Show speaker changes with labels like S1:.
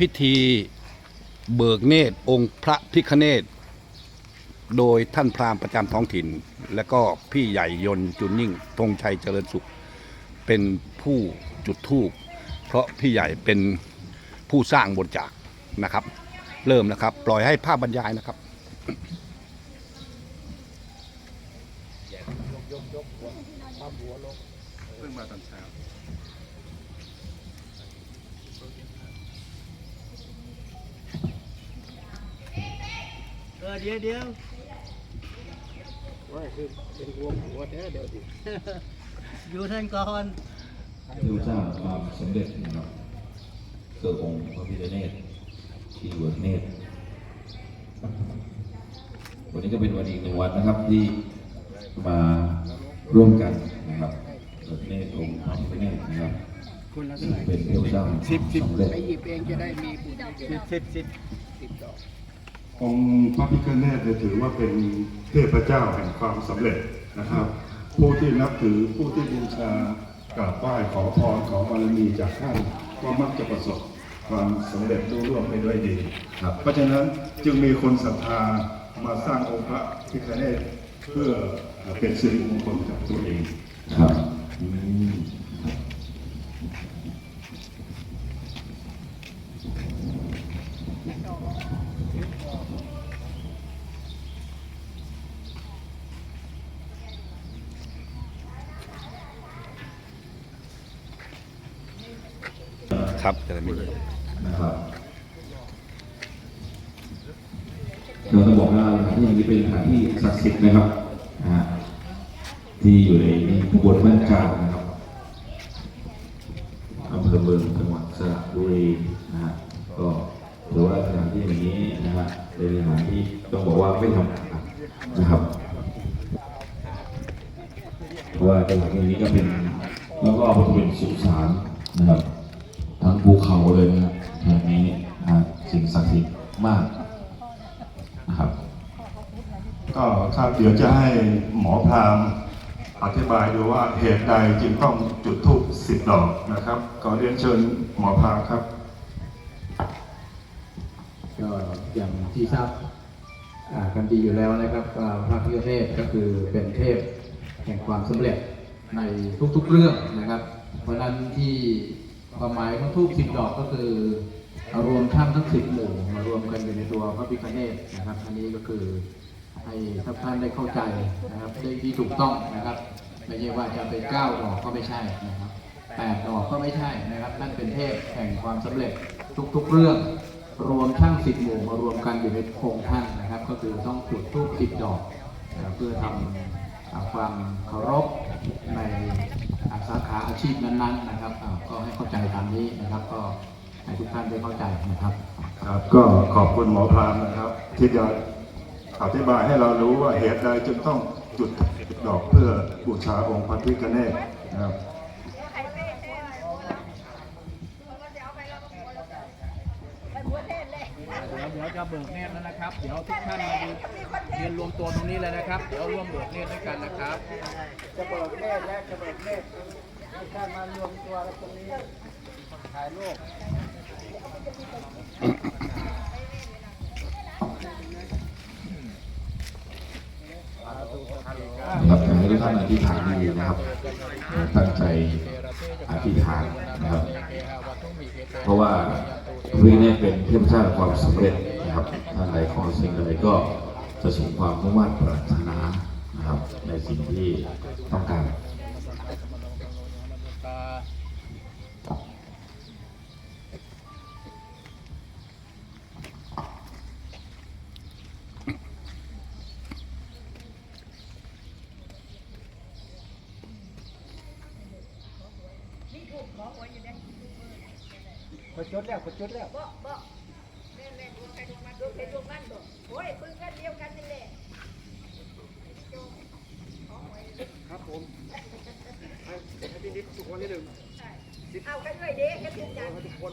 S1: พิธีเบิกเนตรองค์พระพิคเนตโดยท่านพราหมณ์ประจำท้องถิ่น และก็พี่ใหญ่ยนจุนยิ่งธงชัยเจริญสุข เป็นผู้จุดธูปเพราะพี่ใหญ่เป็นผู้สร้างบทจากนะครับ เริ่มนะครับ ปล่อยให้ภาพบรรยายนะครับ
S2: เพิ่งมาตอนเช้า
S3: ออเดี๋ยวเดี๋ยว
S4: ว่าคือเป็นหัวหัวแท้เดี๋ยวดิ
S3: อยู่ท่านก่อน
S5: ที่สร้างความสำเร็จนะครับเกิดองค์พระพิฆเนศที่เวิร์กเนตรวันนี้ก็เป็นวันอีกหนึ่งวันนะครับที่มาร่วมกันนะครับเวิร์กเนตรองค์พระพิฆเนศนะครับ
S4: คนละ
S5: ซึ่
S4: เท่างไหร่
S5: เป็นเทวสร้างความสำเร็จ
S4: ไปหยิบเองจะได้มีบุญเย
S3: สิบ
S4: อะ
S3: สิบสิบ
S4: สิบดอก
S2: องค์พระพิฆเนศเนี่ยถือว่าเป็นเทพเจ้าแห่งความสำเร็จนะครับ ผู้ที่นับถือผู้ที่บูชากราบไหว้ขอพรขอบารมีจากท่านก็มักจะประสบความสำเร็จรุ่ร่วงไปด้วยดี
S5: ครับ
S2: เพราะฉะนั้นจึงมีคนศรัทธามาสร้างองค์พระพิฆเนศเพื่อเป็นสิริมงคลกับตัวเอง
S5: ครับอืม
S1: ครับจะได้ไม่
S5: นะครับเราต้องบอกว่าสถานที่แห่งนี้เป็นสถานที่ศักดิ์สิทธิ์นะครับที่อยู่ในขบวนบ้านกลางนะครับอำเภอเมืองจังหวัดสระบุรีนะฮะก็ถือว่าสถานที่แห่งนี้นะฮะเป็นสถานที่ต้องบอกว่าไม่ธรรมดานะครับเพราะว่าจังหวัดนี้ก็เป็นแล้วก็เป็นสุสานนะครับ ภูเขาเลยนะครับแห่งนี้นะสิ่งศักดิ์สิทธิ์มากนะครับ
S2: ก็ครับเดี๋ยวจะให้หมอพรามอธิบายดูว่าเหตุใดจึงต้องจุดธูปสิบดอกนะครับขอเรียนเชิญหมอพรามครับ
S4: ก็อย่างที่ทราบกันดีอยู่แล้วนะครับพระพิฆเนศก็คือเป็นเทพแห่งความสำเร็จในทุกๆเรื่องนะครับ เพราะฉะนั้นที่ ความหมายของทูบสิบดอกก็คือรวมทั้งทั้งสิบหมู่มารวมกันอยู่ในตัวพระพิฆเนศนะครับ อันนี้ก็คือให้ทุกท่านได้เข้าใจนะครับได้ที่ถูกต้องนะครับ ไม่ใช่ว่าจะเป็นเก้าดอกก็ไม่ใช่นะครับแปดดอกก็ไม่ใช่นะครับนั่นเป็นเทพแห่งความสำเร็จทุกๆเรื่อง รวมทั้งสิบหมู่มารวมกันอยู่ในโครงท่านนะครับ ก็คือต้องจุดทูปสิบดอก เพื่อทำอ่าความเคารพใน สาขาอาชีพนั้นๆนะครับก็ให้เข้าใจตามนี้นะครับก็ให้ทุกท่านได้เข้าใจนะครับ
S2: ครับก็ขอบคุณหมอพรามนะครับที่จะอธิบายให้เรารู้ว่าเหตุใดจึงต้องจุดดอกเพื่อบูชาองค์พระพิฆเนศนะครับ
S3: จะเบิกเนตรแล้วนะครับ เดี๋ยวทุกท่านมาดูเรียนรวมตัวตรงนี้เลยนะครับ เดี๋ยวร่วมเบิกเนตรด้วยกันนะครับ
S4: จะเบิกเนตรและจะเบิกเนตรทุกท่านมารวมตัวตรงนี้ถ่ายรูป
S5: ครับให้ทุกท่านอธิษฐานดีๆนะครับ ตั้งใจอธิษฐานนะครับ เพราะว่าพระพิเนศเป็นเทพเจ้าความสำเร็จ นะครับท่านใดขอสิ่งใดก็จะสมความมุ่งมั่นปรารถนานะครับ ในสิ่งที่ต้องการ
S4: กดจดแล้วกดจดแล้ว
S6: บ่บ่ ดวงใครดวงมันดวงใครดวงมันบ่โอ้ยปืนกันเดียวกันนี่แหละ
S4: ครับผมให้ให้พี่นิดทุกคนนิดหนึ่ง
S6: เอากันด้วยเด็กกันทุกอย่าง
S4: ทุกคน